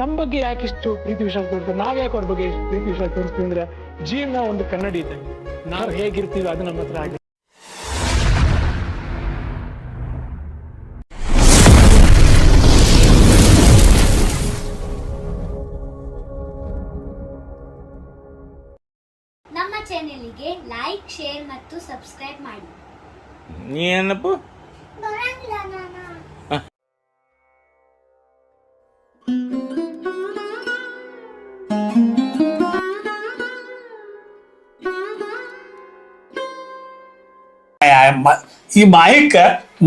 ನಮ್ಮ ಬಗ್ಗೆ ಯಾಕೆ ಇಷ್ಟು ಪ್ರೀತಿ ವಿಶ್ವಾಸ ತೋರಿಸ್ತಾರೆ ನಾವ್ ಯಾಕೆ ಅವ್ರ ಬಗ್ಗೆ ಇಷ್ಟು ಪ್ರೀತಿ ವಿಶ್ವಾಸ ತೋರಿಸ್ತೀವಿ ಅಂದ್ರೆ ಜೀವನ ಒಂದು ಕನ್ನಡಿ ಇದೆ. ನಾವು ಹೇಗಿರ್ತೀವಿ ಅದು ನಮ್ಮ ಹತ್ರ ಆಗಿದೆ. ನಮ್ಮ ಚಾನೆಲ್ಗೆ ಲೈಕ್ ಶೇರ್ ಮತ್ತು ಸಬ್ಸ್ಕ್ರೈಬ್ ಮಾಡಿ. ನೀ ಏನಪ್ಪ? ಬರಂಗಿಲ್ಲ ನಾನು. ಮ- ಈ ಮಾಯಕ್ಕ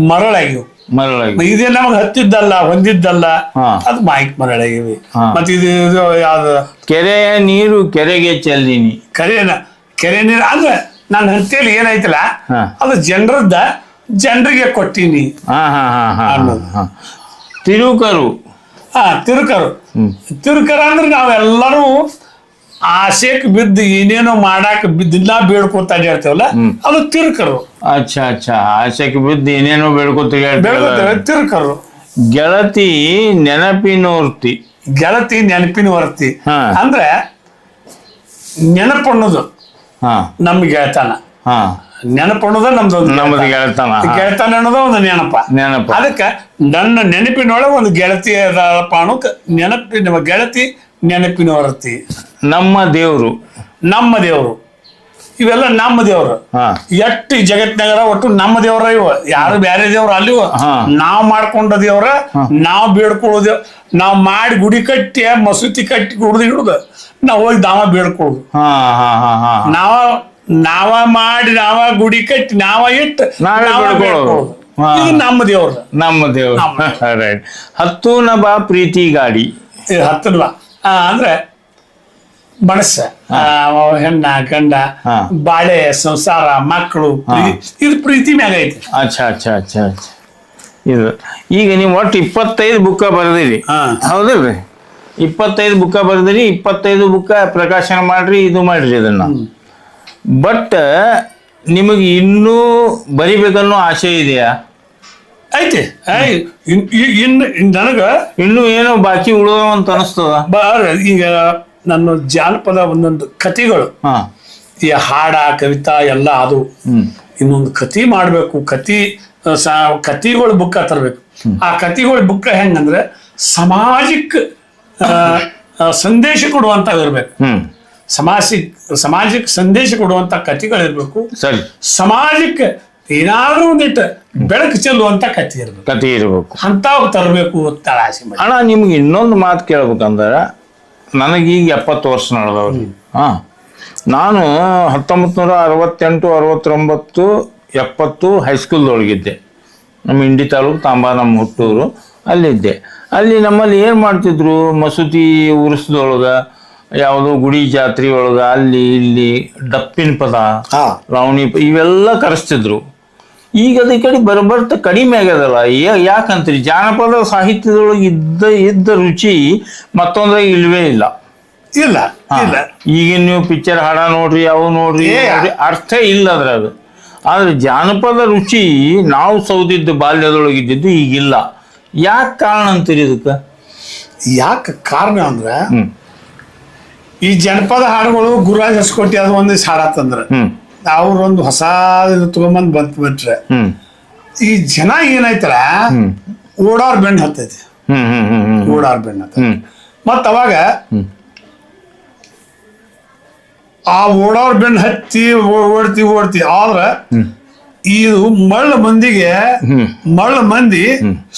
ಮರಳಾಗಿವು. ಮರಳಾಗಿ ಇದೇ ನಮಗ್ ಹತ್ತಿದ್ದಲ್ಲ ಹೊಂದಿದ್ದಲ್ಲ ಹಾ. ಅದು ಮಾಯಕ್ ಮರಳಾಗಿವೆ. ಹಾ. ಮತ್ತೆ ಇದು ಇದು ಯಾವ್ದು? ಕೆರೆಯ ನೀರು ಕೆರೆಗೆ ಚೆಲ್ಲಿನಿ. ಕೆರೆನ ಕೆರೆ ನೀರು ಅಂದ್ರೆ ನನ್ನ ಹತ್ತಿಯಲ್ಲಿ ಏನಾಯ್ತಲ್ಲ ಹಾ. ಅದು ಜನರದ್ದ ಜನರಿಗೆ ಕೊಟ್ಟಿನಿ ಹಾ ಹಾ ಹಾ ಹಾ ತಿರುಕರು. ಹಾ ತಿರುಕರು. ತಿರುಕರ ಅಂದ್ರೆ ನಾವೆಲ್ಲರೂ ಆಸೆಕ್ ಬಿದ್ದ ಏನೇನೋ ಮಾಡಾಕ ಬಿದ್ದಿಲ್ಲ ಬೇಡ್ಕೊತ ಇರ್ತೇವಲ್ಲ ಅದು ತಿರ್ಕರು. ಅಚ್ಛಾ ಅಚ್ಛಾ ಆಸೆಕ್ ಬಿದ್ದ ಏನೇನೋ ಬೇಡ್ಕೋತ ಬೇಡ್ಕೊತೇವೆ ತಿರುಕರು. ಗೆಳತಿ ನೆನಪಿನೋರ್ತಿ ಗೆಳತಿ ನೆನಪಿನ ವರ್ತಿ. ಅಂದ್ರೆ ನೆನಪಣ್ಣದು ನಮ್ ಗೆಳತನ. ಹಾ. ನಮ್ದು ನಮ್ದು ಗೆಳತನ. ಗೆಳತನ ಅನ್ನೋದ ಒಂದು ನೆನಪ. ನೆನಪ. ಅದಕ್ಕೆ ನನ್ನ ನೆನಪಿನೊಳಗೆ ಒಂದು ಗೆಳತಿ ಅದಪ್ಪ ಅನ್ನೋಕ್ ನೆನಪಿನ ಗೆಳತಿ ನೆನಪಿನ ಹೊರತಿ ನಮ್ಮ ದೇವರು. ನಮ್ಮ ದೇವರು. ಇವೆಲ್ಲ ನಮ್ಮ ದೇವ್ರು. ಹಾ. ಜಗತ್ನಾಗರ ಒಟ್ಟು ನಮ್ಮ ದೇವ್ರ ಇವ. ಯಾರು ಬೇರೆ ದೇವ್ರ ಅಲ್ಲಿವ. ಹಾ. ನಾವ್ ಮಾಡ್ಕೊಂಡ ದೇವ್ರ ನಾವ್ ಬೇಡ್ಕೊಳ್ಳೋ ದೇವ್ ನಾವ್ ಮಾಡಿ ಗುಡಿ ಕಟ್ಟಿ ಮಸೂತಿ ಕಟ್ಟಿ ಕುಡ್ದು ಹಿಡುದು ನಾವ್ ಹೋಗಿ ನಾವ ಬೇಡ್ಕೊಳ್ಳೋದು. ಹಾ ಹಾ ಹಾ ಹಾ. ನಾವ ನಾವ ಮಾಡಿ ನಾವ ಗುಡಿ ಕಟ್ಟಿ ನಾವ ಇಟ್ಟು ನಾವೇ ಬೇಡ್ಕೊಳ್ಳೋದು. ಬೇಡ್ಕೊಳ್ಳೋದು. ಹಾ. ಇದು ನಮ್ಮ ದೇವ್ರ. ನಮ್ಮ ದೇವ್ರು. ರೈಟ್ ಹತ್ತು ನಬ ಪ್ರೀತಿ ಗಾಡಿ ಇದು ಹತ್ತಲ್ವಾ ಆ, ಅಂದ್ರೆ ಮನಸ್ಸ. ಹೆಣ್ಣ ಗಂಡ. ಬಾಳೆ ಸಂಸಾರ ಮಕ್ಕಳು ಇದು ಪ್ರೀತಿ ಮ್ಯಾಗ ಐತಿ. ಅಚ್ಚಾ ಅಚ್ಚಾ ಅಚ್ಚಾ ಅಚ್ಚಾ. ಇದು ಈಗ ನೀವು ಒಟ್ಟು ಇಪ್ಪತ್ತೈದು ಬುಕ್ಕ ಬರೆದಿರಿ. ಹೌದಲ್ರಿ? ಇಪ್ಪತ್ತೈದು ಬುಕ್ಕ ಬರೆದಿರಿ ಇಪ್ಪತ್ತೈದು ಬುಕ್ಕ ಪ್ರಕಾಶನ ಮಾಡ್ರಿ ಇದು ಮಾಡ್ರಿ ಇದನ್ನ. ಬಟ್ ನಿಮಗೆ ಇನ್ನೂ ಬರಿಬೇಕನ್ನೋ ಆಸೆ ಇದೆಯಾ? ಐತಿ. ಇನ್ನು ನನಗ ಇನ್ನೂ ಏನೋ ಬಾಕಿ ಉಳಿದೋ ಅಂತ ಅನಿಸ್ತದ? ಈಗ ನನ್ನ ಜಾನಪದ ಒಂದೊಂದು ಕಥೆಗಳು. ಈ ಹಾಡ ಕವಿತಾ ಎಲ್ಲ ಅದು. ಇನ್ನೊಂದು ಕತಿ ಮಾಡಬೇಕು. ಕತಿ ಕತಿಗಳು ಬುಕ್ ಕತಿಗಳ ಬುಕ್ಕ ತರಬೇಕು. ಆ ಕತಿಗಳು ಬುಕ್ಕ ಹೆಂಗಂದ್ರೆ ಸಮಾಜಕ್ಕೆ ಆ, ಸಂದೇಶ ಕೊಡುವಂತ ಇರ್ಬೇಕು. ಹ್ಮ್. ಸಮಾಜಿಕ್ ಸಮಾಜಕ್ಕೆ ಸಂದೇಶ ಕೊಡುವಂತ ಕಥೆಗಳಿರ್ಬೇಕು ಸರಿ. ಸಮಾಜಕ್ಕೆ ಏನಾದ್ರೂ ಒಂದಿಟ್ಟು ಬೆಳಕು ಚೆಲ್ಲುವಂತ ಕಥೆ ಇರ್ಬೇಕು. ಕಥೆ ಇರಬೇಕು. ಅಂತಾವ್ ತರಬೇಕು ಅಂತ ಆಸೆ ಅಣ್ಣ ನಿಮ್ಗೆ ಇನ್ನೊಂದು ಮಾತು ಕೇಳ್ಬೇಕಂದ್ರೆ ನನಗೀಗ ಎಪ್ಪತ್ತು ವರ್ಷ ನಡೆದವ್ರಿ. ಹಾ. ನಾನು ಹತ್ತೊಂಬತ್ತು ನೂರ ಅರವತ್ತೆಂಟು ಅರವತ್ತೊಂಬತ್ತು ಎಪ್ಪತ್ತು ಹೈಸ್ಕೂಲ್ದೊಳಗಿದ್ದೆ ನಮ್ಮ ಇಂಡಿ ತಾಲೂಕು ತಾಂಬಾ ನಮ್ಮ ಹುಟ್ಟೂರು ಅಲ್ಲಿದ್ದೆ. ಅಲ್ಲಿ ನಮ್ಮಲ್ಲಿ ಏನು ಮಾಡ್ತಿದ್ರು? ಮಸೂತಿ ಉರ್ಸ್ದೊಳಗೆ ಯಾವುದೋ ಗುಡಿ ಜಾತ್ರೆ ಒಳಗೆ ಅಲ್ಲಿ ಇಲ್ಲಿ ಡಪ್ಪಿನ ಪದ ಹಾ. ರಾವಣಿ ಇವೆಲ್ಲ ಕರೆಸ್ತಿದ್ರು. ಈಗ ಅದ ಈ ಕಡೆ ಬರಬರ್ತ ಕಡಿಮೆ ಆಗ್ಯದಲ್ಲ. ಯಾಕಂತೀರಿ? ಜಾನಪದ ಸಾಹಿತ್ಯದೊಳಗೆ ಇದ್ದ ಇದ್ದ ರುಚಿ ಮತ್ತೊಂದ್ರೆ ಇಲ್ವೇ ಇಲ್ಲ. ಇಲ್ಲ. ಇಲ್ಲ. ಈಗಿನ ನೀವು ಪಿಕ್ಚರ್ ಹಾಡ ನೋಡ್ರಿ ಅವು ನೋಡ್ರಿ ಅರ್ಥ ಇಲ್ಲ ಅದ್ರಾಗ. ಆದ್ರೆ ಜಾನಪದ ರುಚಿ ನಾವು ಸೌದಿದ್ದು ಬಾಲ್ಯದೊಳಗೆ ಇದ್ದಿದ್ದು ಈಗಿಲ್ಲ. ಯಾಕೆ ಕಾರಣ ಅಂತೀರಿ ಇದಕ್ಕೆ? ಯಾಕೆ ಕಾರಣ ಅಂದ್ರೆ ಈ ಜನಪದ ಹಾಡುಗಳು ಗುರುರಾಜ್ ಹಸ್ಕೋಟಿ ಅದು ಒಂದಿವ್ಸ ಹಾಡತ್ತಂದ್ರೆ ಅವ್ರೊಂದು ಹೊಸ ತಗೊಂಬಂದ್ ಬಂತ್ ಬಿಟ್ರೆ. ಈ ಜನ ಏನಾಯ್ತಲ್ಲ ಓಡಾರ್ ಬೆಂಡ್ ಹತ್ತೈತಿ. ಓಡಾರ್ ಬೆಂಡ್ ಹತ್ತ ಮತ್ತ ಅವಾಗ. ಆ ಓಡಾರ್ ಬೆಂಡ್ ಹತ್ತಿ ಓಡ್ತಿ ಓಡ್ತಿ. ಆದ್ರ ಇದು ಮಳ್ಳ ಮಂದಿಗೆ. ಮಳ್ಳ ಮಂದಿ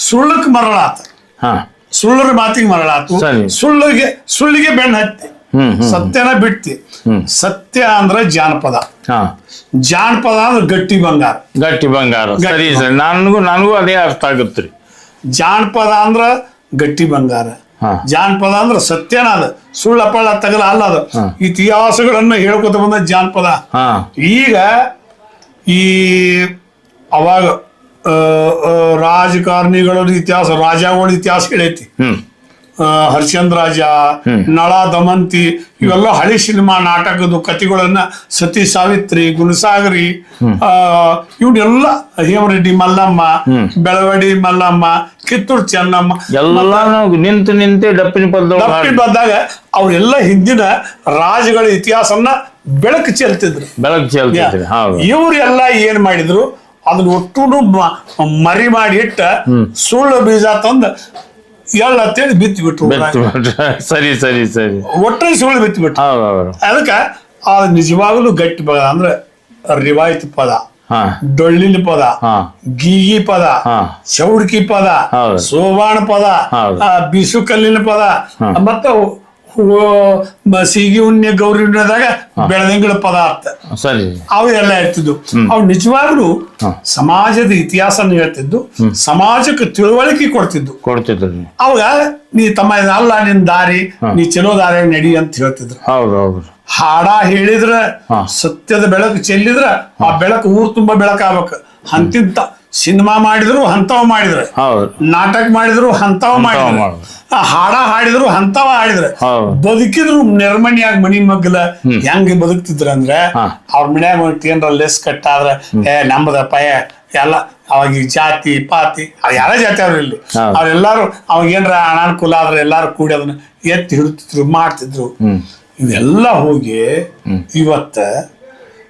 ಸುಳ್ಳಕ್ ಮರಳಾತ. ಸುಳ್ಳರ ಮಾತಿಗೆ ಮರಳಾತು. ಸುಳ್ಳಿಗೆ ಸುಳ್ಳಿಗೆ ಬೆಣ್ಣ ಹತ್ತಿ. ಸತ್ಯನ ಬಿಡ್ತಿ ಸತ್ಯ ಅಂದ್ರೆ ಜಾನಪದ. ಹಾ. ಜಾನಪದ ಅಂದ್ರೆ ಗಟ್ಟಿ ಬಂಗಾರ. ಗಟ್ಟಿ ಬಂಗಾರ. ಸರಿ ಸರಿ. ನನಗೂ ನನಗೂ ಅದೇ ಅರ್ಥ ಆಗುತ್ತೆ ಜಾನಪದ ಅಂದ್ರ ಗಟ್ಟಿ ಬಂಗಾರ. ಜಾನಪದ ಅಂದ್ರ ಸತ್ಯನ ಅದ. ಸುಳ್ಳಪ್ಪಳ ತಗಲ ಅಲ್ಲ ಅದು. ಇತಿಹಾಸಗಳನ್ನ ಹೇಳ್ಕೊತ ಬಂದ ಜಾನಪದ. ಹಾ. ಈಗ ಈ ಅವಾಗ ರಾಜಕಾರಣಿಗಳ ಇತಿಹಾಸ ರಾಜಗಳ ಇತಿಹಾಸ ಹೇಳೈತಿ. ಹ್ಮ್ ರಾಜ ಹರ್ಷಂದ್ರಾಜ ನಳ ದಮಂತಿ ಇವೆಲ್ಲ ಹಳಿ ಸಿನಿಮಾ ನಾಟಕದ ಕಥೆಗಳನ್ನ ಸತಿ ಸಾವಿತ್ರಿ ಗುಣಸಾಗರಿ ಆ ಇವನ್ನೆಲ್ಲ ಹೇಮರೆಡ್ಡಿ ಮಲ್ಲಮ್ಮ ಬೆಳವಡಿ ಮಲ್ಲಮ್ಮ ಕಿತ್ತೂರು ಚೆನ್ನಮ್ಮ ಎಲ್ಲಾನು ನಿಂತು ನಿಂತೆ ಡಪ್ಪಿನ ತಪ್ಪಿ ಬಂದಾಗ ಅವರೆಲ್ಲ ಹಿಂದಿನ ರಾಜಗಳ ಇತಿಹಾಸನ್ನ ಬೆಳಕು ಚೆಲ್ತಿದ್ರು. ಬೆಳಕು ಚೆಲ್ತಿದ್ರು ಇವರೆಲ್ಲ ಏನ್ ಮಾಡಿದ್ರು? ಅದನ್ನ ಒಟ್ಟು ಮರಿ ಮಾಡಿ ಇಟ್ಟ ಸುಳ್ಳು ಬೀಜ ತಂದು ಎಳ್ಳ ಅಂತೇಳಿ ಬಿತ್ತಿ ಬಿಟ್ರು ಬೆತ್ತು ಬಿಟ್ರೆ. ಸರಿ ಸರಿ ಸರಿ ಒಟ್ಟರೆ ಸುಳ್ಳು ಬಿತ್ತು ಬಿಟ್ರು ಅದಕ್ಕೆ ಆ ಅದಕ್ಕ ನಿಜವಾಗ್ಲೂ ಗಟ್ಟಿ ಪದ ಅಂದ್ರೆ ರಿವಾಯಿತಿ ಪದ ಹಾ ಡೊಳ್ಳಿನ ಪದ ಹಾ ಗೀಗಿ ಪದ ಹಾ. ಚೌಡ್ಕಿ ಪದ ಹೌದು. ಸೋಬಾಣ ಪದ ಹೌದು. ಆ, ಬಿಸು ಕಲ್ಲಿನ ಪದ ಮತ್ತ ಸೀಗಿ ಉಣ್ಣೆ ಗೌರಿ ಉಣ್ಣೆದಾಗ ಬೆಳದಿಂಗಳ ಪದಾರ್ಥ. ಸರಿ. ಸರಿ ಎಲ್ಲ ಇರ್ತಿದ್ವು. ಅವು ನಿಜವಾಗ್ಲೂ ಸಮಾಜದ ಇತಿಹಾಸನ ಹೇಳ್ತಿದ್ದು ಸಮಾಜಕ್ಕೆ ತಿಳುವಳಿಕೆ ಕೊಡ್ತಿದ್ದು. ಕೊಡ್ತಿದ್ರು. ಅವಾಗ ನೀ ತಮ್ಮ ಅಲ್ಲ ನಿನ್ ದಾರಿ ನೀ ಚಲೋ ದಾರಿ ನಡಿ ಅಂತ ಹೇಳ್ತಿದ್ರು. ಹೌದು ಹೌದು ಹಾಡ ಹೇಳಿದ್ರ ಸತ್ಯದ ಬೆಳಕು ಚೆಲ್ಲಿದ್ರ ಆ ಬೆಳಕು ಊರ್ ತುಂಬಾ ಬೆಳಕಾಗ್ಬೇಕು. ಅಂತಿಂತ ಸಿನಿಮಾ ಮಾಡಿದ್ರು ಹಂತವ ಮಾಡಿದ್ರು. ನಾಟಕ ಮಾಡಿದ್ರು ಹಂತವ ಮಾಡಿದ್ರು. ಆ ಹಾಡ ಹಾಡಿದ್ರು ಹಂತವ ಹಾಡಿದ್ರು. ಹೌದು. ಬದುಕಿದ್ರು ನೆರ್ಮಣಿಯಾಗಿ ಮನಿ ಮಗ್ಗಲ ಹೆಂಗ್ ಬದುಕ್ತಿದ್ರ ಅಂದ್ರೆ. ಅವ್ರ ಮನ್ಯಾಗ ಒಂದ್ ಏನ್ರ ಲೆಸ್ ಕಟ್ಟಾದ್ರ ಏ ನಮ್ಮದ ಪಯ ಎಲ್ಲ ಅವಾಗ ಈ ಜಾತಿ ಪಾತಿ ಅವ್ ಯಾರ ಜಾತಿ ಅವ್ರ ಇಲ್ಲಿ ಹೌದು. ಅವ್ರೆಲ್ಲಾರು ಅವಾಗ ಏನ್ರ ಅನಾನುಕೂಲ ಆದ್ರೆ ಎಲ್ಲಾರು ಕೂಡಿ ಅದನ್ನ ಎತ್ತಿ ಹಿಡಿತಿದ್ರು ಮಾಡ್ತಿದ್ರು. ಇವೆಲ್ಲ ಹೋಗಿ ಇವತ್ತ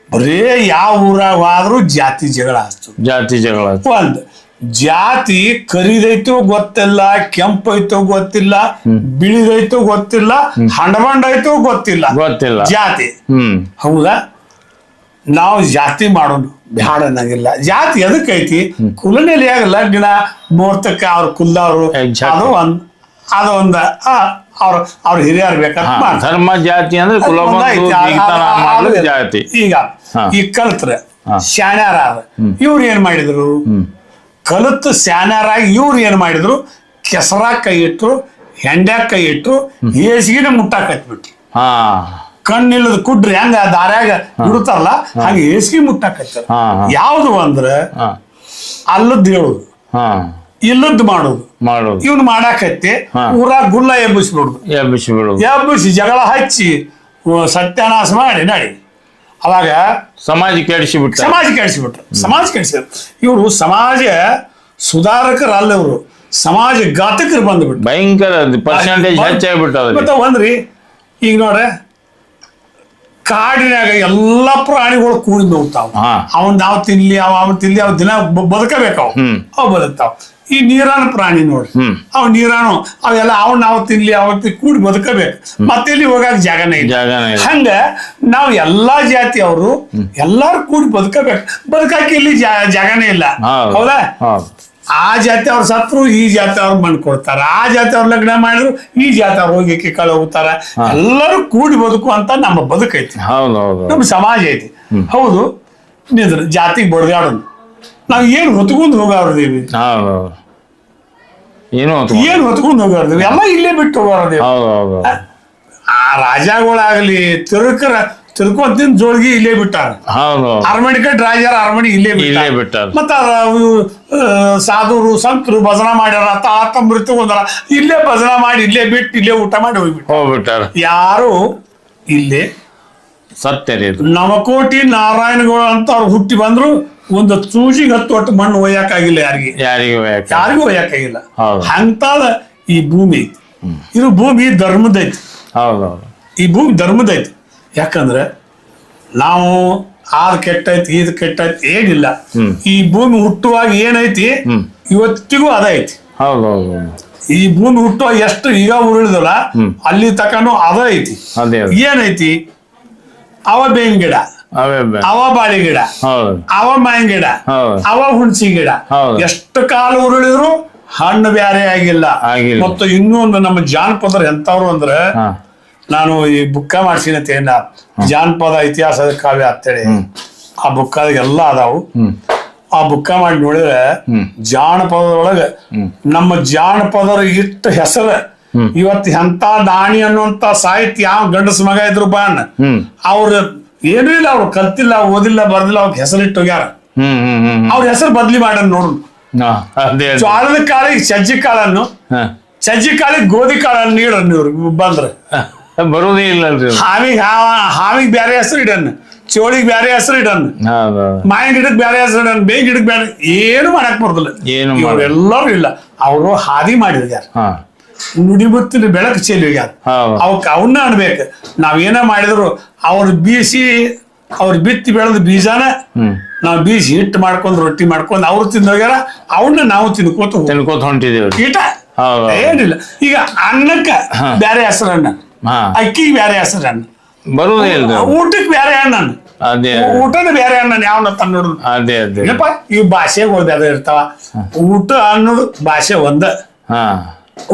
ಬರೇ ಯಾವ ಊರಾಗ ಆದ್ರೂ ಜಾತಿ ಜಗಳ ಹಚ್ತು ಜಾತಿ ಜಗಳ ಒಂದ್ ಜಾತಿ ಕರಿದೈತು ಗೊತ್ತಿಲ್ಲ ಕೆಂಪೈತೋ ಗೊತ್ತಿಲ್ಲ ಬಿಳಿದೈತೋ ಗೊತ್ತಿಲ್ಲ ಹಂಡಬಂಡೈತೋ ಗೊತ್ತಿಲ್ಲ. ಗೊತ್ತಿಲ್ಲ. ಜಾತಿ. ಹೌದಾ? ನಾವು ಜಾತಿ ಮಾಡೋಣ ಬ್ಯಾಡ ಅನ್ನಂಗಿಲ್ಲ ಜಾತಿ ಎದಕ್ಕೈತಿ ಕುಲನೆಲೆಯಾಗ ಲಗ್ನ ಮುಹೂರ್ತಕ್ಕ ಅವ್ರ ಕುಲ್ದವ್ರು Exactly. ಅದು ಒಂದ್ ಅದು ಒಂದ ಆ, ಅವ್ರ ಅವ್ರ ಹಿರಿಯರ್ ಬೇಕಂತ ಧರ್ಮ ಜಾತಿ ಅಂದ್ರೆ ಕುಲ ಜಾತಿ. ಈಗ. ಈ ಕಲ್ತ್ರ. ಶಾಣ್ಯಾರ ಇವ್ರು ಏನ್ ಮಾಡಿದ್ರು? ಕಲಿತು ಸ್ಯಾನರಾಗಿ ಇವ್ರು ಏನ್ ಮಾಡಿದ್ರು? ಕೆಸರ ಕೈ ಇಟ್ಟರು ಹೆಂಡ್ಯಾಗ ಕೈ ಇಟ್ಟರು ಹೇಸಿಗೆನೆ ಮುಟ್ಟಾಕ ಹತ್ಬಿಟ್ರು. ಹಾ. ಕಣ್ಣಿಲ್ಲದ ಕುಡ್ರಿ ಹೆಂಗ ದಾರ್ಯಾಗ ಬಿಡ್ತಾರಲ್ಲ ಹಂಗ ಹೇಸಿಗೆ ಮುಟ್ಟಾಕ್ ಯಾವುದು ಅಂದ್ರೆ ಅಲ್ಲದ್ ಹೇಳುದು. ಹಾ. ಇಲ್ಲದ್ ಮಾಡುದು. ಮಾಡೋದು. ಇವ್ನು ಮಾಡಾಕತ್ತಿ ಊರ ಊರಾಗ ಗುಲ್ಲ ಎಬ್ಬಿಸ್ಬಿಡುದು. ಎಬ್ಬಿಸಿ ಬಿಡುದು ಎಬ್ಬಿಸಿ ಜಗಳ ಹಚ್ಚಿ ಸತ್ಯಾನಾಶ ಮಾಡಿ ನಡಿ. ಅವಾಗ ಸಮಾಜ ಕೆಡಿಸಿ ಬಿಟ್ಟ ಸಮಾಜ ಕೆಡಿಸಿಬಿಟ್ರು. ಸಮಾಜ ಕೆಡಿಸಿದ್ರು. ಇವರು ಸಮಾಜ ಸುಧಾರಕರಲ್ಲ ಇವರು ಸಮಾಜ ಘಾತಕರು ಬಂದ್ಬಿಟ್ರು. ಭಯಂಕರ ಪರ್ಸೆಂಟೇಜ್ ಹೆಚ್ಚಾಗ್ಬಿಟ್ಟದ್ರಿ ಮತ್ತೆ ಒಂದ್ರಿ ಈಗ ನೋಡ್ರೆ ಕಾಡಿನಾಗ ಎಲ್ಲಾ ಪ್ರಾಣಿಗಳು ಕೂಡಿ ಹೋಗ್ತಾವ. ಅವನ್ ನಾವು ತಿನ್ಲಿ ಅವ ಅವನ್ ತಿನ್ಲಿ ಅವ್ ದಿನ ಬದುಕಬೇಕು. ಅವ್ ಬದುಕ್ತಾವ. ಈ ನೀರಾನ ಪ್ರಾಣಿ ನೋಡ್ರಿ. ಅವ್ ನೀರಾನು ಅವೆಲ್ಲ ಅವ್ ನಾವು ತಿನ್ಲಿ ಅವತ್ತಿ ಕೂಡಿ ಬದುಕಬೇಕು. ಮತ್ತೆ ಇಲ್ಲಿ ಹೋಗಾಕ ಜಾಗನೇ ಇಲ್ಲ. ಹಂಗ ನಾವು ಎಲ್ಲಾ ಜಾತಿಯವರು ಎಲ್ಲಾರು ಕೂಡಿ ಬದುಕಬೇಕು. ಬದುಕಕ್ಕೆ ಇಲ್ಲಿ ಜಾಗನೇ ಇಲ್ಲ. ಹೌದು. ಆ ಜಾತಿ ಅವ್ರ ಸತ್ರು ಈ ಜಾತಿ ಅವ್ರು ಕೊಡ್ತಾರ. ಆ ಜಾತಿ ಅವ್ರ ಲಗ್ನ ಮಾಡಿದ್ರು ಈ ಜಾತಿ ಅವ್ರು ಹೋಗಿ ಕಳೆ ಹೋಗ್ತಾರ ಎಲ್ಲರೂ ಕೂಡಿ ಬದುಕು ಅಂತ ನಮ್ಮ ಬದುಕೈತಿ ನಮ್ಮ ಸಮಾಜ ಐತಿ. ಹೌದು. ನಿದ್ರ ಜಾತಿಗೆ ಬಡ್ದಾಡೋದು. ನಾವು ಏನ್ ಹೊತ್ಕೊಂಡು ಹೋಗಿ ಅವ್ರದೇವಿ ಹೌದು. ಏನು ಏನ್ ಹೊತ್ಕೊಂಡ್ ಹೋಗಾರ್ದೀವಿ ಎಲ್ಲ ಇಲ್ಲೇ ಬಿಟ್ಟು ಹೋಗೋದು ಹೌದು ಆ ರಾಜಾಗಳಾಗ್ಲಿ ತಿರುಕರ ತಿರುಕೋತಿನ ಜೋಳ್ಗಿ ಇಲ್ಲೇ ಬಿಟ್ಟಾರ. ಹೌದು ಅರಮನೆ ಕಟ್ ರಾಜರ ಅರಮನೆ ಇಲ್ಲೇ ಇಲ್ಲೇ ಬಿಟ್ಟಾರ. ಮತ್ತ ಸಾಧುರು ಸಂತರು ಭಜನಾ ಮಾಡ್ಯಾರ. ತಾತ ಮೃತ್ಯು ಹೊಂದಾರ. ಇಲ್ಲೇ ಭಜನಾ ಮಾಡಿ ಇಲ್ಲೇ ಬಿಟ್ಟು ಇಲ್ಲೇ ಊಟ ಮಾಡಿ ಹೋಗ್ಬಿಟ್ಟು ಹೋಗ್ಬಿಟ್ಟಾರ. ಯಾರು? ಇಲ್ಲೇ. ಸತ್ಯ ನವಕೋಟಿ ನಾರಾಯಣಗಳು ಅಂತ ಅವ್ರು ಹುಟ್ಟಿ ಬಂದ್ರು. ಒಂದು ಚೂಜಿಗೆ ಹತ್ತು ಒಟ್ಟು ಮಣ್ಣು ಒಯ್ಯಕ್ಕಾಗಿಲ್ಲ ಯಾರಿಗೆ? ಯಾರಿಗೂ ಒಯ್ಯಾಕಾಗಿಲ್ಲ ಯಾರಿಗೂ ಒಯ್ಯಕ್ಕಾಗಿಲ್ಲ. ಹೌದು. ಅಂತದ ಈ ಭೂಮಿ ಐತಿ. ಇದು ಭೂಮಿ ಧರ್ಮದೈತಿ ಹೌದು ಈ ಭೂಮಿ ಧರ್ಮದೈತಿ ಯಾಕಂದ್ರೆ ನಾವು ಆದ್ ಕೆಟ್ಟೈತಿ ಇದು ಕೆಟ್ಟೈತಿ ಏನಿಲ್ಲ. ಈ ಭೂಮಿ ಹುಟ್ಟುವಾಗ ಏನೈತಿ. ಇವತ್ತಿಗೂ ಅದೈತಿ ಹೌದು ಹೌದು ಹೌದು. ಈ ಭೂಮಿ ಹುಟ್ಟುವಾಗ ಎಷ್ಟು ಈಗ ಉರುಳಿದಲ್ಲ ಅಲ್ಲಿ ತಕನು ಅದ ಐತಿ. ಅದೇ ಅದೇ. ಏನೈತಿ? ಅವ ಬೇವಿನ ಗಿಡ. ಅವೇ ಬಾಳಿ ಗಿಡ ಹೌದು. ಅವ ಮಾವಿನ ಗಿಡ ಹೌದು. ಅವ ಹುಣಸಿ ಗಿಡ. ಹೌದು. ಎಷ್ಟು ಕಾಲ ಉರುಳಿದ್ರು ಹಣ್ಣು ಬ್ಯಾರೆ ಆಗಿಲ್ಲ. ಆಗಿಲ್ಲ. ಮತ್ತು ಇನ್ನೊಂದು ನಮ್ಮ ಜಾನಪದರು ಎಂತವ್ರು ಅಂದ್ರೆ ಹಾ. ನಾನು ಈ ಬುಕ್ಕ ಮಾಡ್ಸಿನ ತೇನ. ಜಾನಪದ ಇತಿಹಾಸದ ಕಾವ್ಯ ಅಂತೇಳಿ. ಆ ಬುಕ್ಕ ಎಲ್ಲ ಅದಾವು. ಹ್ಮ್. ಆ ಬುಕ್ಕ ಮಾಡಿ ನೋಡಿದ್ರೆ ಜಾನಪದೊಳಗ ಜಾನಪದದೊಳಗ ನಮ್ಮ ಜಾನಪದರ ಇಟ್ಟ ಹೆಸರು ಇವತ್ತು ಎಂತ ದಾಣಿ ಅನ್ನುವಂತ ಸಾಹಿತ್ಯ ಯಾವ ಗಂಡಸ ಮಗ ಇದ್ರು ಬಾನ್. ಹ್ಮ್. ಅವ್ರ ಏನೂ ಇಲ್ಲ ಅವ್ರು ಕಲ್ತಿಲ್ಲ ಓದಿಲ್ಲ ಬರ್ದಿಲ್ಲ ಅವ್ರ ಹೆಸರಿಟ್ಟು ಹೋಗ್ಯಾರ. ಅವ್ರ ಹೆಸರು ಬದ್ಲಿ ಮಾಡೋಣ ನೋಡ್ರಿ. ಜ್ವಾಳದ ಕಾಳಿಗೆ ಸಜ್ಜಿ ಕಾಳನ್ನು ಸಜ್ಜಿ ಕಾಳಿಗೆ ಗೋಧಿ ಕಾಳನ್ನು ನೀಡನ್ ಇವ್ರು ಬಂದ್ರೆ. ಬರೋದೇ ಇಲ್ಲ. ಹಾವಿಗೆ ಹಾವ ಹಾವಿಗೆ ಬೇರೆ ಹೆಸರು ಇಡನ್ ಚೋಳಿಗೆ ಬೇರೆ ಹೆಸರು ಇಡನ್ ಮಾಯಿನ ಗಿಡಕ್ಕೆ ಬೇರೆ ಹೆಸರು ಇಡನ್ ಬೇಗ ಗಿಡಕ್ಕೆ ಬೇರೆ ಏನು ಮಾಡಕ್ ಬರ್ದಿಲ್ಲ. ಏನು ಎಲ್ಲರೂ ಇಲ್ಲ ಅವರು ಹಾದಿ ಮಾಡಿರ್ಯಾರ ಹಾ ನುಡಿಬುತ್ತಿನ ಬೆಳಕು ಚೆಲ್ಲಿ ಹೋಗ್ಯಾರ ಹೌದು. ಅವಕ್ಕೆ ಅವನ್ನ ಅನ್ಬೇಕು ನಾವೇನ ಏನೇ ಮಾಡಿದ್ರು ಅವ್ರ ಬೀಸಿ ಅವ್ರ ಬಿತ್ತಿ ಬೆಳೆದ ಬೀಜಾನ ನಾವು ಬೀಸಿ ಹಿಟ್ಟು ಮಾಡ್ಕೊಂಡು ರೊಟ್ಟಿ ಮಾಡ್ಕೊಂಡು ಅವ್ರು ತಿಂದ ಹೋಗ್ಯಾರ ಅವನ್ನ ನಾವು ತಿನ್ಕೋತ. ತಿನ್ಕೋತ ಹೊಂಟಿದೀವಿ ಕೀಟ ಏನಿಲ್ಲ. ಈಗ ಅನ್ನಕ್ಕ. ಬ್ಯಾರೆ ಹೆಸರನ್ನ ಅಕ್ಕಿ ಅಕ್ಕಿಗೆ ಬ್ಯಾರೆ ಹೆಸರನ್ನ ಬರುವುದಿಲ್ಲ. ಊಟಕ್ಕೆ ಬ್ಯಾರೆ ಹಣ್ಣನ್ನು ಅದೇ ಊಟದ ಬೇರೆ ಅಣ್ಣ ಯಾವನ್ನ ತಂದು ಅದೇ ಅದೇ. ಈ ಭಾಷೆಗಳು ಬೇರೆ ಇರ್ತಾವ. ಊಟ ಅನ್ನೋದು ಭಾಷೆ ಒಂದ.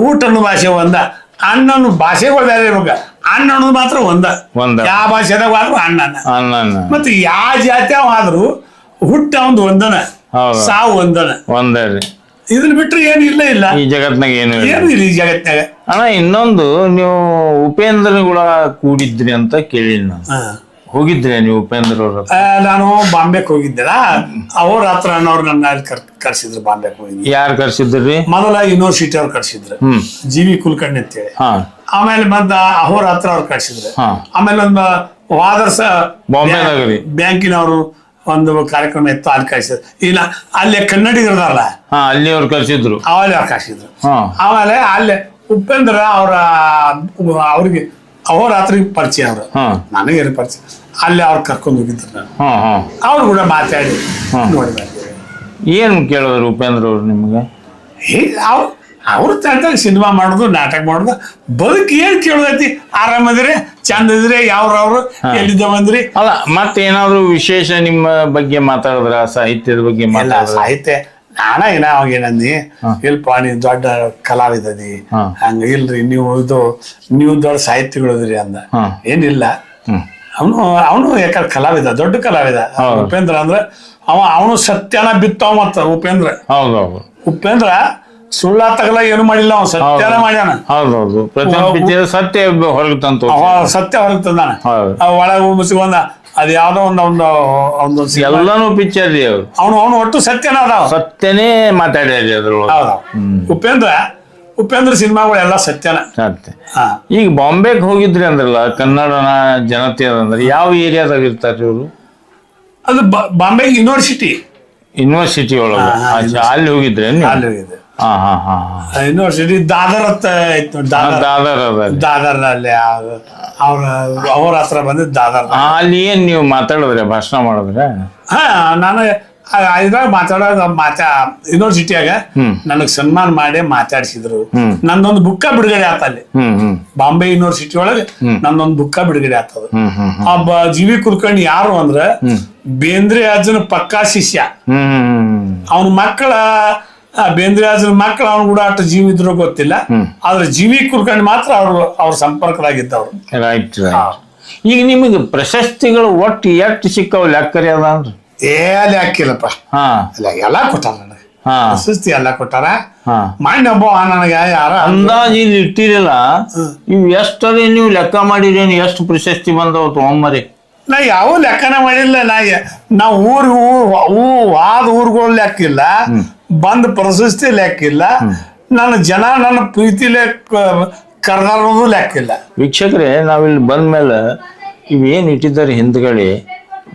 ಊಟ ಅನ್ನೋ ಭಾಷೆ ಒಂದ ಅಣ್ಣನ ಭಾಷೆಗಳು ಬೇರೆ ಇರ್ಬೇಕ. ಅಣ್ಣ ಅನ್ನೋದು ಮಾತ್ರ ಒಂದ. ಒಂದ. ಯಾವ ಭಾಷೆದಾಗ ಆದ್ರೂ ಅಣ್ಣನ ಅನ್ನ ಮತ್ತೆ ಯಾವ ಜಾತಿ ಆದ್ರೂ ಹುಟ್ಟ ಒಂದು ಒಂದನ. ಸಾವು ಒಂದನ. ಒಂದೇ ರೀ. ಇದನ್ನ ಬಿಟ್ರೆ ಏನು ಇಲ್ಲ ಇಲ್ಲ. ಈ ಜಗತ್ನಾಗ ಏನು ಇಲ್ಲ. ಏನು ಇಲ್ಲ ಈ ಜಗತ್ನಾಗ. ಅಣ್ಣ ಇನ್ನೊಂದು ನೀವು ಉಪೇಂದ್ರನ ಕೂಡ ಕೂಡಿದ್ರಿ ಅಂತ ಕೇಳಿ ನಾನು. ಹೋಗಿದ್ರಿ ನೀವು ಉಪೇಂದ್ರ ಅವ್ರ ಆ, ನಾನು ಬಾಂಬೆಗೆ ಹೋಗಿದ್ದೆಲ್ಲ. ಅವ್ರ ಹತ್ರ ಅನ್ನೋರು ನನ್ನ ಅಲ್ಲಿ ಕರ್ ಕರ್ಸಿದ್ರು ಬಾಂಬೆಗೆ ಹೋಗಿದ್ದೆ ಯಾರು ಕರ್ಸಿದ್ರಿ? ಮೊದಲ ಯೂನಿವರ್ಸಿಟಿ ಅವ್ರು ಕರ್ಸಿದ್ರು. ಹ್ಮ್. ಜಿ ವಿ ಕುಲಕರ್ಣಿ ಅಂತೇಳಿ ಹಾ. ಆಮೇಲೆ ಬಂದ ಅವ್ರ ಹತ್ರ ಅವ್ರು ಕರ್ಸಿದ್ರು. ಹಾ. ಆಮೇಲೆ ಒಂದು ವಾದರ್ಸ ಬಾಂಬೆ ರೀ? ಬ್ಯಾಂಕಿನವರು ಒಂದು ಕಾರ್ಯಕ್ರಮ ಇತ್ತು ಅಲ್ಲಿ ಕಳ್ಸಿದ್ರು ಇಲ್ಲ ಅಲ್ಲಿ ಕನ್ನಡಿಗರದಾರಲ್ಲ ಹಾ ಅಲ್ಲಿ ಅವ್ರು ಕರ್ಸಿದ್ರು. ಅವಲ್ಲಿ ಅವ್ರು ಕಳ್ಸಿದ್ರು ಹಾ. ಆಮೇಲೆ ಅಲ್ಲಿ ಉಪೇಂದ್ರ ಅವರ ಅವ್ರಿಗೆ ಅಹೋರಾತ್ರಿಗೆ ಪರಿಚಯ ಅವರು. ಹಾ. ನನಗೆ ಪರಿಚಯ. ಅಲ್ಲಿ ಅವ್ರು ಕರ್ಕೊಂಡು ಹೋಗಿದ್ರು ನಾನು. ಹಾ ಹಾ. ಅವ್ರು ಕೂಡ ಮಾತಾಡಿ. ನೋಡಿ. ಏನ್ ಕೇಳಿದ್ರು ಉಪೇಂದ್ರ ಅವ್ರು ನಿಮ್ಗೆ? ಅವ್ರು ಅವ್ರು ತಂದಾಗ ಸಿನಿಮಾ ಮಾಡೋದು ನಾಟಕ ಮಾಡೋದು. ಬದುಕು ಏನು ಕೇಳೋದೈತಿ? ಆರಾಮದಿರಿ ಚಂದ ಇದ್ರಿ ಯಾವ್ರವ್ರು ಎಲ್ಲಿದ್ದ ಬಂದ್ರಿ? ಅಲ್ಲ ಮತ್ತೆ ಏನಾದ್ರು ವಿಶೇಷ ನಿಮ್ಮ ಬಗ್ಗೆ ಮಾತಾಡಿದ್ರ? ಸಾಹಿತ್ಯದ ಬಗ್ಗೆ ಎಲ್ಲ ಮಾತಾಡಿದ್ರ? ಸಾಹಿತ್ಯ. ನಾನ ಏನ ಅವಾಗ ಏನಂದಿ? ಇಲ್ಪ ನೀವು ದೊಡ್ಡ ಕಲಾವಿದದಿ. ಹಂಗ ಇಲ್ರಿ ನೀವು ಇದು ನೀವು ದೊಡ್ಡ ಸಾಹಿತ್ಯಗಳದ್ರಿ ಅಂದ. ಏನಿಲ್ಲ. ಅವನು ಅವನು ಯಾಕಂದ್ರೆ ಕಲಾವಿದ ದೊಡ್ಡ ಕಲಾವಿದ. ಉಪೇಂದ್ರ ಅಂದ್ರೆ ಅವ ಅವನು ಸತ್ಯನ ಬಿತ್ತವ ಮತ್ತ ಉಪೇಂದ್ರ. ಹೌದೌದು ಉಪೇಂದ್ರ ಸುಳ್ಳ ತಗಲ ಏನು ಮಾಡಿಲ್ಲ ಅವನು ಸತ್ಯನ ಮಾಡ್ಯಾನ. ಹೌದೌದು ಪ್ರತಿಯೊಂದು ಸತ್ಯ ಹೊರಗೆ ತಂತು ಸತ್ಯ ಹೊರಗೆ ತಂದಾನ. ಒಳಗೆ ಅದು ಅದ್ ಯಾವ್ದೋ ಒಂದು ಒಂದು ಒಂದು ಎಲ್ಲಾನು ಪಿಕ್ಚರ್ ಅವನು ಅವನು ಒಟ್ಟು ಸತ್ಯನ ಅದಾವ. ಸತ್ಯನೇ ಮಾತಾಡಿದ್ರಿ ಅದ್ರ ಹೌದಾ. ಉಪೇಂದ್ರ ಉಪೇಂದ್ರ ಸಿನಿಮಾಗಳು ಎಲ್ಲ ಸತ್ಯನ ಹಾ ಈಗ ಬಾಂಬೆಗೆ ಹೋಗಿದ್ರಿ ಅಂದ್ರಲ್ಲ ಕನ್ನಡನ ಜನತೆ ಅಂದ್ರೆ ಯಾವ ಏರಿಯಾದಾಗ ಇರ್ತಾರೆ ಇವರು? ಅದು ಬ- ಬಾಂಬೆ ಯೂನಿವರ್ಸಿಟಿ. ಯೂನಿವರ್ಸಿಟಿ ಒಳಗೆ. ಅಲ್ಲಿ ಹೋಗಿದ್ರೆ ಅಲ್ಲಿ ಇದೆ ಹಾ ಹಾ ಹಾ ಯೂನಿವರ್ಸಿಟಿ ದಾದರ್ ಅಂತ ಇತ್ತು ದಾದರ್. ದಾದರ್ ಅದ ಅಲ್ಲಿ. ಅವ್ರ ಅವ್ರ ಹತ್ರ ಬಂದಿದ್ದು ದಾದರ್. ಅಲ್ಲಿ ಏನ್ ನೀವು ಮಾತಾಡಿದ್ರೆ ಭಾಷಣ ಮಾಡಿದ್ರೆ? ಹಾ ನಾನು ಇದ್ರಾಗ ಮಾತಾಡೋ ಮಾತಾ ಯೂನಿವರ್ಸಿಟಿಯಾಗ. ನನಗ್ ಸನ್ಮಾನ ಮಾಡಿ ಮಾತಾಡಿಸಿದ್ರು. ನಂದೊಂದು ಬುಕ್ಕ ಬಿಡುಗಡೆ ಆತ ಅಲ್ಲಿ ಬಾಂಬೆ ಯೂನಿವರ್ಸಿಟಿ ಒಳಗೆ ನಂದೊಂದು ಬುಕ್ಕ ಬಿಡುಗಡೆ ಆತದ. ಒಬ್ಬ ಜಿ ವಿ ಕುಲಕರ್ಣಿ ಯಾರು ಅಂದ್ರ ಬೇಂದ್ರೆ ಅಜ್ಜನ ಪಕ್ಕಾ ಶಿಷ್ಯ. ಅವನ ಮಕ್ಕಳ ಆ, ಬೇಂದ್ರೆ ಅಜ್ಜನ ಮಕ್ಕಳು ಅವನು ಕೂಡ ಅಷ್ಟು ಜೀವಿದ್ರು ಗೊತ್ತಿಲ್ಲ. ಆದ್ರೆ ಜಿ ವಿ ಕುಲಕರ್ಣಿ ಮಾತ್ರ ಅವ್ರು ಅವ್ರ ಸಂಪರ್ಕದಾಗಿದ್ದವ್ರು. ರೈಟ್ ಈಗ ನಿಮಗೆ ಪ್ರಶಸ್ತಿಗಳು ಒಟ್ಟು ಎಷ್ಟು ಸಿಕ್ಕವು ಲೆಕ್ಕರಿ ಅದ ಅಂದ್ರೆ ಏ ಅಲ್ಲಿ ಹಾಕಿಲ್ಲಪ್ಪ. ಹಾ. ಇಲ್ಲ ಎಲ್ಲ ಕೊಟ್ಟಾರ ನನಗೆ. ಹಾ. ಪ್ರಶಸ್ತಿ ಎಲ್ಲ ಕೊಟ್ಟಾರ. ಹಾ. ಮಾನ್ಯ ಒಬ್ಬ ನನಗೆ ಯಾರ ಅಂದಾಜು ಇಲ್ಲಿ ಇಟ್ಟಿರಲ್ಲ ಇವು ಅದೇ ನೀವು ಲೆಕ್ಕ ಮಾಡಿರೇನು ಎಷ್ಟು ಪ್ರಶಸ್ತಿ ಬಂದವು ತೊಗೊಂಬರಿ. ನಾ ಯಾವ ಲೆಕ್ಕನ ಮಾಡಿಲ್ಲ ನಾ ಯ- ನಾ ಊರ್ ಊ ಆದ ಊರುಗಳು ಲೆಕ್ಕಿಲ್ಲ ಬಂದ ಪ್ರಶಸ್ತಿ ಲೆಕ್ಕಿಲ್ಲ ನನ್ನ ಜನ ನನ್ನ ಪ್ರೀತಿ ಲೆಕ್ಕ ಕರೆದಾರೋದು ಲೆಕ್ಕಿಲ್ಲ ವೀಕ್ಷಕರೇ ನಾವಿಲ್ಲಿ ಬಂದ್ಮೇಲೆ ಇವೇನು ಇಟ್ಟಿದ್ದಾರೆ ಹಿಂದ್ಗಡೆ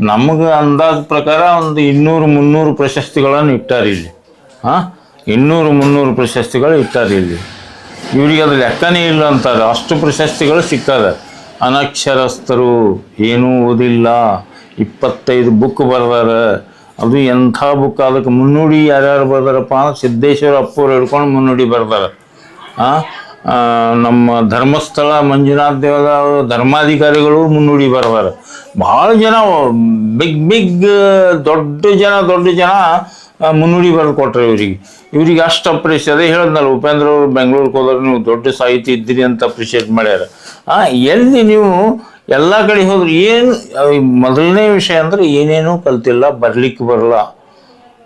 ನಮಗೆ ಅಂದಾಜು ಪ್ರಕಾರ ಒಂದು ಇನ್ನೂರು ಮುನ್ನೂರು ಪ್ರಶಸ್ತಿಗಳನ್ನು ಇಟ್ಟಾರೆ ಇಲ್ಲಿ. ಹಾಂ? ಇನ್ನೂರು ಮುನ್ನೂರು ಪ್ರಶಸ್ತಿಗಳು ಇಟ್ಟಾರೆ ಇಲ್ಲಿ. ಇವರಿಗೆ ಅದು ಲೆಕ್ಕನೇ ಇಲ್ಲ ಅಂತಾರೆ. ಅಷ್ಟು ಪ್ರಶಸ್ತಿಗಳು ಸಿಕ್ಕದ. ಅನಕ್ಷರಸ್ಥರು ಏನೂ ಓದಿಲ್ಲ. ಇಪ್ಪತ್ತೈದು ಬುಕ್ ಬರ್ದಾರ. ಅದು ಎಂಥ ಬುಕ್? ಅದಕ್ಕೆ ಮುನ್ನುಡಿ ಯಾರ್ಯಾರು ಬರ್ದಾರಪ್ಪ ಅಂದ್ರೆ ಸಿದ್ದೇಶ್ವರ ಅಪ್ಪವ್ರು ಹಿಡ್ಕೊಂಡು ಮುನ್ನುಡಿ ಬರ್ದಾರ. ಹಾಂ? ನಮ್ಮ ಧರ್ಮಸ್ಥಳ ಮಂಜುನಾಥ ದೇವದ ಧರ್ಮಾಧಿಕಾರಿಗಳು ಮುನ್ನುಡಿ ಬರವರ ಭಾಳ ಜನ, ಬಿಗ್ ಬಿಗ್ ದೊಡ್ಡ ಜನ ದೊಡ್ಡ ಜನ ಮುನ್ನುಡಿ ಬರೆದು ಕೊಟ್ರೆ ಇವರಿಗೆ. ಇವ್ರಿಗೆ ಅಷ್ಟು ಅಪ್ರಿಷಿಯೇಟ್ ಅದೇ ಹೇಳಿದ್ನಲ್ಲ, ಉಪೇಂದ್ರ ಅವರು ಬೆಂಗಳೂರಿಗೆ ಹೋದ್ರೆ, ನೀವು ದೊಡ್ಡ ಸಾಹಿತಿ ಇದ್ದೀರಿ ಅಂತ ಅಪ್ರಿಷಿಯೇಟ್ ಮಾಡ್ಯಾರ. ಎಲ್ಲಿ ನೀವು ಎಲ್ಲ ಕಡೆ ಹೋದ್ರೆ, ಏನು ಮೊದಲನೇ ವಿಷಯ ಅಂದ್ರೆ ಏನೇನೂ ಕಲ್ತಿಲ್ಲ ಬರ್ಲಿಕ್ಕೆ ಬರಲ್ಲ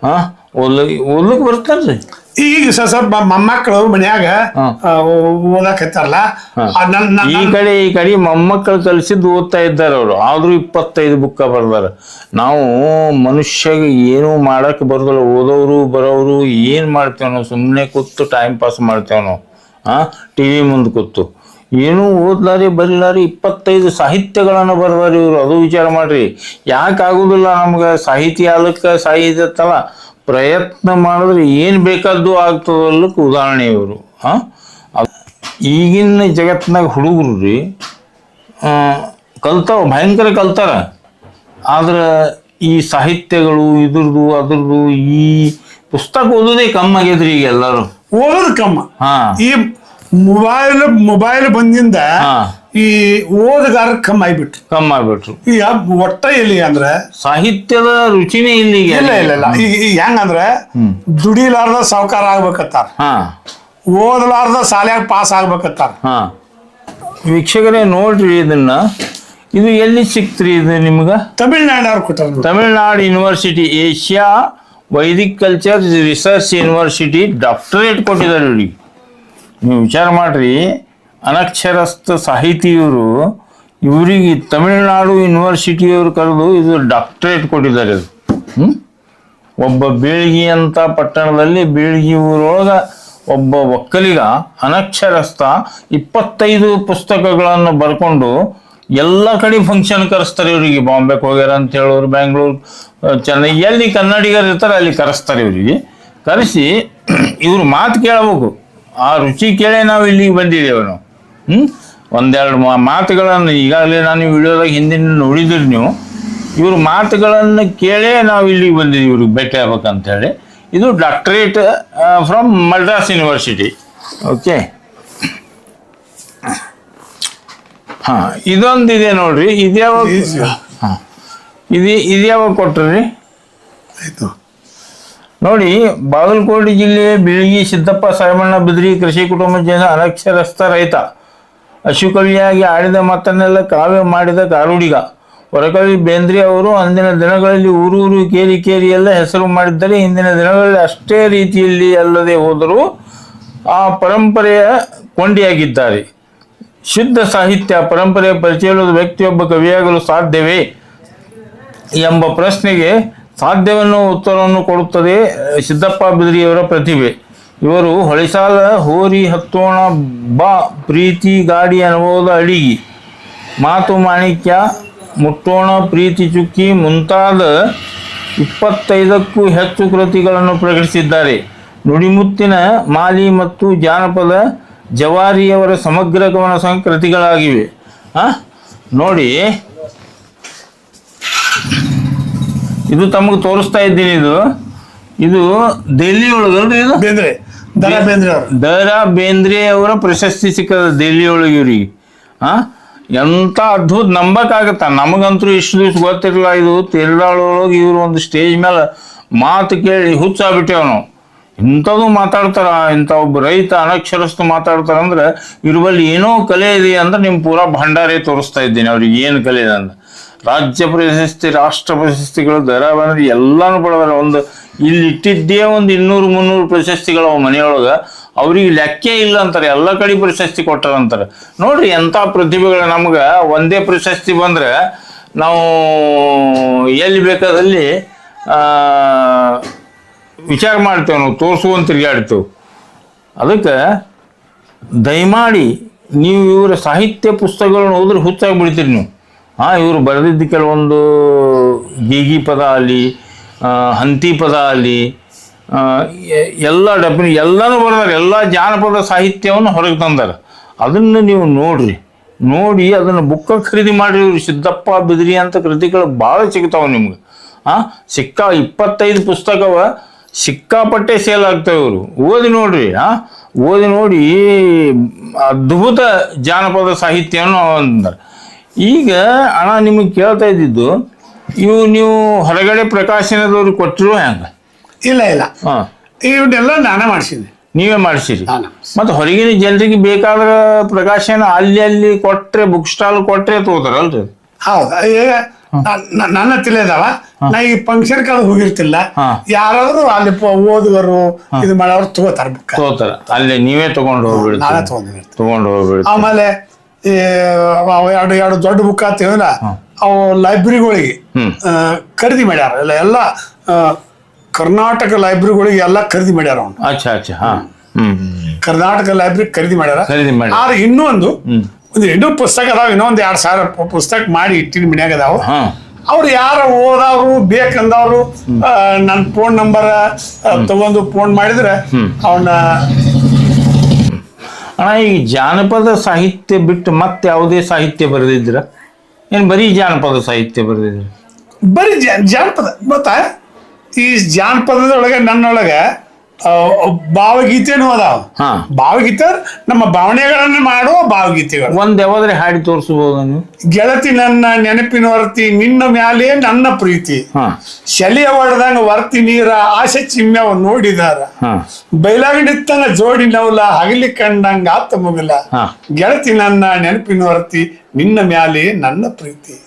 ಹಾಂ ಓದ್ಲಿಕ್ಕೆ ಓದ್ಲಿಕ್ಕೆ ಬರ್ತಾರ್ರಿ. ಈಗ ಸ- ಸ್ವಲ್ಪ ಮೊಮ್ಮಕ್ಕಳು ಮನ್ಯಾಗ ಹಾ. ಓದಕತ್ತಾರಲ್ಲ? ಈ ಕಡೆ ಈ ಕಡೆ ಮೊಮ್ಮಕ್ಕಳು ಕಲಿಸಿದ್ದು ಓದ್ತಾ ಇದ್ದಾರೆ ಅವರು. ಆದ್ರೂ ಇಪ್ಪತ್ತೈದು ಬುಕ್ಕ ಬರ್ದಾರ. ನಾವು ಮನುಷ್ಯಗೆ ಏನೂ ಮಾಡಕ್ ಬರೋದಿಲ್ಲ. ಓದೋರು ಬರೋರು ಏನ್ ಮಾಡ್ತೇವ್ ನಾವು? ಸುಮ್ಮನೆ ಕೂತು ಟೈಮ್ ಪಾಸ್ ಮಾಡ್ತೇವ್ ನಾವು. ಆ ಟಿ ವಿ ಮುಂದೆ ಕೂತು. ಏನೂ ಓದ್ಲಾರಿ ಬರೀಲಾರಿ ಇಪ್ಪತ್ತೈದು ಸಾಹಿತ್ಯಗಳನ್ನು ಬರ್ದಾರಿ ಇವರು. ಅದು ವಿಚಾರ ಮಾಡ್ರಿ. ಯಾಕೆ ಆಗುದಿಲ್ಲ ನಮ್ಗೆ? ಸಾಹಿತ್ಯ ಆಲಕ್ಕೆ ಸಾಹಿತ್ಯ ತಲ ಪ್ರಯತ್ನ ಮಾಡಿದ್ರೆ ಏನು ಬೇಕಾದ್ದು ಆಗ್ತದಲ್ಲಕ್ಕೆ ಉದಾಹರಣೆ ಇವರು ಹಾಂ ಈಗಿನ ಜಗತ್ತಿನಾಗ ಹುಡುಗರು ರೀ ಕಲ್ತಾವ ಭಯಂಕರ ಕಲ್ತಾರ. ಆದ್ರೆ ಈ ಸಾಹಿತ್ಯಗಳು ಇದ್ರದ್ದು ಅದ್ರದ್ದು ಈ ಪುಸ್ತಕ ಓದೋದೇ ಕಮ್ಮಿ ಆಗ್ಯದ್ರಿ ಈಗ ಎಲ್ಲರೂ. ಓದೋದು ಕಮ್ಮ. ಹಾಂ. ಈ ಮೊಬೈಲ್ ಮೊಬೈಲ್ ಬಂದಿಂದ. ಈ ಓದುಗಾರ ಕಮ್ಮಿ ಆಗ್ಬಿಟ್ರು. ಕಮ್ಮಿ ಆಗ್ಬಿಟ್ರು. ಈಗ ಒಟ್ಟ ಎಲ್ಲಿ ಅಂದ್ರೆ ಸಾಹಿತ್ಯದ ರುಚಿನೇ ಇಲ್ಲಿ ಇಲ್ಲ ಇಲ್ಲ ಇಲ್ಲ. ಈಗ ಈಗ ಹೆಂಗಂದ್ರೆ ದುಡಿಲಾರ್ದ ಸಾವುಕಾರ ಆಗ್ಬೇಕತ್ತಾರ. ಹಾ. ಓದಲಾರ್ದ ಶಾಲ್ಯಾಗ ಪಾಸ್ ಆಗ್ಬೇಕತ್ತಾರ. ಹಾ. ವೀಕ್ಷಕರೇ ನೋಡ್ರಿ ಇದನ್ನ. ಇದು ಎಲ್ಲಿ ಸಿಕ್ತ್ರಿ ಇದು ನಿಮ್ಗೆ? ತಮಿಳ್ನಾಡವ್ರು ಕೊಟ್ಟಾರ Tamil Nadu university Asia Vedic culture research university doctorate ಕೊಟ್ಟಿದ್ದಾರೆ ಇವ್ರಿಗೆ ನೀವು ವಿಚಾರ ಮಾಡ್ರಿ. ಅನಕ್ಷರಸ್ಥ ಸಾಹಿತಿಯವರು ಇವರಿಗೆ ತಮಿಳುನಾಡು ಯೂನಿವರ್ಸಿಟಿಯವರು ಕರೆದು ಇದು ಡಾಕ್ಟರೇಟ್ ಕೊಟ್ಟಿದ್ದಾರೆ. ಅದು? ಒಬ್ಬ ಬೀಳ್ಗಿ ಅಂತ ಪಟ್ಟಣದಲ್ಲಿ ಬೀಳ್ಗಿ ಊರೊಳಗ ಒಬ್ಬ ಒಕ್ಕಲಿಗ ಅನಕ್ಷರಸ್ಥ ಇಪ್ಪತ್ತೈದು ಪುಸ್ತಕಗಳನ್ನು ಬರ್ಕೊಂಡು ಎಲ್ಲ ಕಡೆ ಫಂಕ್ಷನ್ ಕರೆಸ್ತಾರೆ ಇವರಿಗೆ. ಬಾಂಬೆಗೆ ಹೋಗ್ಯಾರ ಅಂತ ಹೇಳೋರು ಬ್ಯಾಂಗ್ಳೂರ್ ಚೆನ್ನೈ, ಎಲ್ಲಿ ಕನ್ನಡಿಗರು ಇರ್ತಾರೆ ಅಲ್ಲಿ ಕರೆಸ್ತಾರೆ ಇವರಿಗೆ. ಕರೆಸಿ ಇವ್ರು ಮಾತು ಕೇಳಬೇಕು. ಆ ರುಚಿ ಕೇಳೇ ನಾವು ಇಲ್ಲಿಗೆ ಬಂದಿದ್ದೇವೆ ನಾವು. ಹ್ಞೂ ಒಂದೆರಡು ಮಾತುಗಳನ್ನು ಈಗಾಗಲೇ ನಾನು ವಿಡಿಯೋದಾಗ ಹಿಂದಿನ ನೋಡಿದಿರಿ ನೀವು. ಇವ್ರ ಮಾತುಗಳನ್ನು ಕೇಳೇ ನಾವು ಇಲ್ಲಿಗೆ ಬಂದಿದ್ದೀವಿ ಇವ್ರಿಗೆ ಭೇಟಿ ಆಗ್ಬೇಕಂತ ಹೇಳಿ ಇದು doctorate from Madras university. Okay ಹಾಂ ಇದೆ ನೋಡ್ರಿ ಇದ್ಯಾವಾಗ ಹಾಂ. ಇದು ಇದ್ಯಾವ ಕೊಟ್ರಿ? ಆಯ್ತು. ನೋಡಿ ಬಾಗಲಕೋಟೆ ಜಿಲ್ಲೆಯ ಬಿಳಿಗಿ ಸಿದ್ದಪ್ಪ ಸಾಯಮಣ್ಣ ಬಿದ್ರಿ ಕೃಷಿ ಕುಟುಂಬ ಜನ ಅನಕ್ಷರಸ್ಥ ರೈತ. ಅಶುಕವಿಯಾಗಿ ಆಡಿದ ಮಾತನ್ನೆಲ್ಲ ಕಾವ್ಯ ಮಾಡಿದ ಕಾರುಡಿಗ. ಹೊರಕವಿ ಬೇಂದ್ರೆ ಅವರು ಅಂದಿನ ದಿನಗಳಲ್ಲಿ ಊರೂರು ಕೇರಿ ಕೇರಿ ಎಲ್ಲ ಹೆಸರು ಮಾಡಿದ್ದರೆ ಇಂದಿನ ದಿನಗಳಲ್ಲಿ ಅಷ್ಟೇ ರೀತಿಯಲ್ಲಿ ಅಲ್ಲದೆ ಹೋದರೂ ಆ ಪರಂಪರೆಯ ಕೊಂಡಿಯಾಗಿದ್ದಾರೆ. ಶುದ್ಧ ಸಾಹಿತ್ಯ ಪರಂಪರೆಯ ಪರಿಚಯದ ವ್ಯಕ್ತಿಯೊಬ್ಬ ಕವಿಯಾಗಲು ಸಾಧ್ಯವೇ? ಎಂಬ ಪ್ರಶ್ನೆಗೆ ಸಾಧ್ಯವನ್ನು ಉತ್ತರವನ್ನು ಕೊಡುತ್ತದೆ ಸಿದ್ದಪ್ಪ ಬಿದ್ರಿಯವರ ಪ್ರತಿಭೆ. ಇವರು ಹೊಳಿಸಾಲ ಹೋರಿ ಹತ್ತೋಣ ಬಾ ಪ್ರೀತಿ ಗಾಡಿ ಅನುಭವದ ಅಡಿಗಿ ಮಾತು ಮಾಣಿಕ್ಯ ಮುಟ್ಟೋಣ ಪ್ರೀತಿ ಚುಕ್ಕಿ ಮುಂತಾದ ಇಪ್ಪತ್ತೈದಕ್ಕೂ ಹೆಚ್ಚು ಕೃತಿಗಳನ್ನು ಪ್ರಕಟಿಸಿದ್ದಾರೆ. ನುಡಿಮುತ್ತಿನ ಮಾಲಿ ಮತ್ತು ಜಾನಪದ ಜವಾರಿಯವರ ಸಮಗ್ರ ಗಮನ ಸಂಕೃತಿಗಳಾಗಿವೆ ನೋಡಿ. ಇದು ತಮಗೆ ತೋರಿಸ್ತಾ ಇದ್ದೀನಿ ಇದು. ಇದು ದೆಹಲಿ ಒಳಗಲ್ರಿ ಇದು? ಬೇಂದ್ರೆ. ದರ ಬೇಂದ್ರೆ ಬೇಂದ್ರೆ ಅವರ ಪ್ರಶಸ್ತಿ ಸಿಕ್ಕದ ದೆಹಲಿ ಒಳಗೆ ಇವ್ರಿಗೆ. ಆ? ಎಂತ ಅದ್ಭುತ ನಂಬಕ್ಕಾಗತ್ತ? ನಮಗಂತೂ ಇಷ್ಟು ದಿವ್ಸ ಗೊತ್ತಿರಲ್ಲ ಇದು ತೆರಳೊಳಗೆ ಇವರು ಒಂದು ಸ್ಟೇಜ್ ಮೇಲೆ ಮಾತು ಕೇಳಿ ಹುಚ್ಚಾಗ್ಬಿಟ್ಟೇವ್ ನಾವು. ಇಂಥದ್ದು ಮಾತಾಡ್ತಾರ, ಇಂಥ ಒಬ್ಬ ರೈತ ಅನಕ್ಷರಸ್ಥ ಮಾತಾಡ್ತಾರ ಅಂದ್ರೆ ಇವ್ರ ಬಳಿ ಏನೋ ಕಲೆ ಇದೆ ಅಂದ್ರೆ ನಿಮ್ಮ ಪೂರಾ ಭಂಡಾರೇ ತೋರಿಸ್ತಾ ಇದ್ದೀನಿ ಅವ್ರಿಗೆ ಏನು ಕಲೆ ಇದೆ ಅಂತ. ರಾಜ್ಯ ಪ್ರಶಸ್ತಿ, ರಾಷ್ಟ್ರ ಪ್ರಶಸ್ತಿಗಳು ದರ ಬಂದ್ರೆ ಎಲ್ಲಾನು ಬಡವರ ಒಂದು, ಇಲ್ಲಿ ಇಟ್ಟಿದ್ದೇ ಒಂದು ಇನ್ನೂರು, ಮುನ್ನೂರು ಪ್ರಶಸ್ತಿಗಳು ಅವ ಮನೆಯೊಳಗೆ. ಅವ್ರಿಗೆ ಲೆಕ್ಕೇ ಇಲ್ಲ ಅಂತಾರೆ, ಎಲ್ಲ ಕಡೆ ಪ್ರಶಸ್ತಿ ಕೊಟ್ಟಾರಂತಾರೆ ನೋಡ್ರಿ ಎಂಥ ಪ್ರತಿಭೆಗಳು ನಮ್ಗೆ. ಒಂದೇ ಪ್ರಶಸ್ತಿ ಬಂದ್ರೆ ನಾವು ಎಲ್ಲಿ ಬೇಕಾದಲ್ಲಿ ವಿಚಾರ ಮಾಡ್ತೇವೆ, ನಾವು ತೋರಿಸುವಂತ ತಿರುಗಾಡ್ತೇವೆ. ಅದಕ್ಕೆ ದಯಮಾಡಿ ನೀವು ಇವರ ಸಾಹಿತ್ಯ ಪುಸ್ತಕಗಳನ್ನು ಓದ್ರೆ, ಹುಚ್ಚಾಗಿ ಬಿಡ್ತೀರಿ ನೀವು. ಹಾಂ, ಇವರು ಬರೆದಿದ್ದ ಕೆಲವೊಂದು ಗೀಗಿ ಪದ ಆಗಲಿ ಹಂತಿ ಪದ ಆಗಲಿ ಎಲ್ಲ ಡಬ್ಬಿನ ಎಲ್ಲನೂ ಬರ್ದಾರೆ. ಎಲ್ಲ ಜಾನಪದ ಸಾಹಿತ್ಯವನ್ನು ಹೊರಗೆ ತಂದಾರೆ. ಅದನ್ನು ನೀವು ನೋಡ್ರಿ. ನೋಡಿ, ಅದನ್ನು ಬುಕ್ಕ ಖರೀದಿ ಮಾಡಿ ಇವರು ಸಿದ್ದಪ್ಪ, ಬಿದ್ರಿ ಅಂತ ಕೃತಿಗಳು ಭಾಳ ಸಿಗ್ತಾವೆ ನಿಮ್ಗೆ. ಹಾಂ ಸಿಕ್ಕಾ ಇಪ್ಪತ್ತೈದು ಪುಸ್ತಕವ ಸಿಕ್ಕಾಪಟ್ಟೆ ಸೇಲ್ ಆಗ್ತಾವೆ ಇವರು. ಓದಿ ನೋಡ್ರಿ ಹಾಂ ಓದಿ ನೋಡಿ, ಅದ್ಭುತ ಜಾನಪದ ಸಾಹಿತ್ಯವನ್ನು ಅಂತಾರೆ ಈಗ ಅಣ್ಣ ನಿಮಗೆ ಕೇಳ್ತಾ ಇದ್ದಿದ್ದು ಇವು ನೀವು ಹೊರಗಡೆ ಪ್ರಕಾಶನದವ್ರಿಗೆ ಕೊಟ್ಟರು ಹೆಂಗೆ ಇಲ್ಲ ಇಲ್ಲ. ಹಾಂ. ಇವನ್ನೆಲ್ಲ ನಾನೇ ಮಾಡಿಸಿದ್ದೆ. ನೀವೇ ಮಾಡಿಸಿರಿ? ನಾನೇ ಮತ್ತು ಹೊರಗಿನ ಜನರಿಗೆ ಬೇಕಾದ್ರ ಪ್ರಕಾಶನ ಅಲ್ಲಿ ಅಲ್ಲಿ ಕೊಟ್ಟರೆ ಬುಕ್ ಸ್ಟಾಲ್ ಕೊಟ್ರೆ ತಗೋತಾರಲ್ರಿ? ಹೌದು. ಈಗ ನ- ನನ್ನ ತಿಳಿಯದವ ನಾ ಈ ಫಂಕ್ಷನ್ ಕಳೆದು ಹೋಗಿರ್ತಿಲ್ಲ. ಯಾರಾದ್ರೂ ಅಲ್ಲಿ ಪ- ಓದುಗರು ಇದು ಮಾಡೋರು ತಗೋತಾರ ಬುಕ್ ತಗೋತಾರ. ಅಲ್ಲಿ ನೀವೇ ತಗೊಂಡು ನಾನೇ ಹೋಗ್ಬಿಡ್ತೀರಿ. ತಗೊಂಡಿರ್ತೀನಿ ತಗೊಂಡು ಹೋಗ್ಬಿಡ್ತೀರಿ. ಆಮೇಲೆ ಈ ಅವ ಎರಡು ಎರಡು ದೊಡ್ಡ ಬುಕ್ ಆತೀವಲ್ಲ ಅವು ಲೈಬ್ರರಿಗಳಿಗೆ. ಖರೀದಿ ಮಾಡ್ಯಾರ. ಎಲ್ಲ ಎಲ್ಲ ಆ, ಕರ್ನಾಟಕ ಲೈಬ್ರರಿಗಳಿಗೆ ಎಲ್ಲ ಖರೀದಿ ಮಾಡ್ಯಾರ ಅವ್ನು. ಅಚ್ಚಾ ಅಚ್ಚಾ ಹಾಂ. ಹ್ಮ್ ಕರ್ನಾಟಕ ಲೈಬ್ರರಿ ಖರೀದಿ ಮಾಡ್ಯಾರ. ಖರೀದಿ ಮಾಡಿ ಆದ್ರೆ ಇನ್ನೊಂದು ಒಂದು ಇನ್ನೂ ಪುಸ್ತಕ ಅದಾವ ಇನ್ನೊಂದು ಎರಡ್ ಸಾವಿರ ಪು- ಪುಸ್ತಕ ಮಾಡಿ ಇಟ್ಟಿನ ಮನ್ಯಾಗ ಅದಾವ. ಹಾ. ಅವ್ರು ಯಾರ ಓದವ್ರು ಬೇಕಂದವ್ರು ನನ್ನ ಫೋನ್ ನಂಬರ್ ತಗೊಂಡು ಫೋನ್ ಮಾಡಿದ್ರೆ ಅವನ್ನ ಅಣ್ಣ, ಈ ಜಾನಪದ ಸಾಹಿತ್ಯ ಬಿಟ್ಟು ಮತ್ತೆ ಯಾವುದೇ ಸಾಹಿತ್ಯ ಬರೆದಿದ್ರ ಏನು ಬರೀ ಜಾನಪದ ಸಾಹಿತ್ಯ ಬರೆದಿದ್ರ ಬರೀ ಜಾನಪದ, ಗೊತ್ತಾ? ಈ ಜಾನಪದದೊಳಗೆ ನನ್ನೊಳಗೆ ಭಾವಗೀತೆನೂ ಅದಾವ. ಹಾ. ಭಾವಗೀತೆ ನಮ್ಮ ಭಾವನೆಗಳನ್ನ ಮಾಡುವ ಭಾವಗೀತೆಗಳು. ಒಂದ್ ಯಾವ್ದ್ರೆ ಹಾಡಿ ತೋರಿಸಬಹುದು ನೀವು ಗೆಳತಿ ನನ್ನ ನೆನಪಿನ ವರ್ತಿ ನಿನ್ನ ಮ್ಯಾಲೆ ನನ್ನ ಪ್ರೀತಿ. ಹಾ. ಶಲಿಯ ಹೊಡೆದಂಗ ವರ್ತಿ ನೀರ ಆಸೆ ಚಿಮ್ಯವ ನೋಡಿದಾರ. ಹಾ. ಜೋಡಿ ನವಲ ಹಗಲಿ ಕಂಡಂಗ ಆತ ಮುಗಲ. ಹಾ. ಗೆಳತಿ ನನ್ನ ನೆನಪಿನ ವರ್ತಿ ನಿನ್ನ ಮ್ಯಾಲೆ ನನ್ನ ಪ್ರೀತಿ.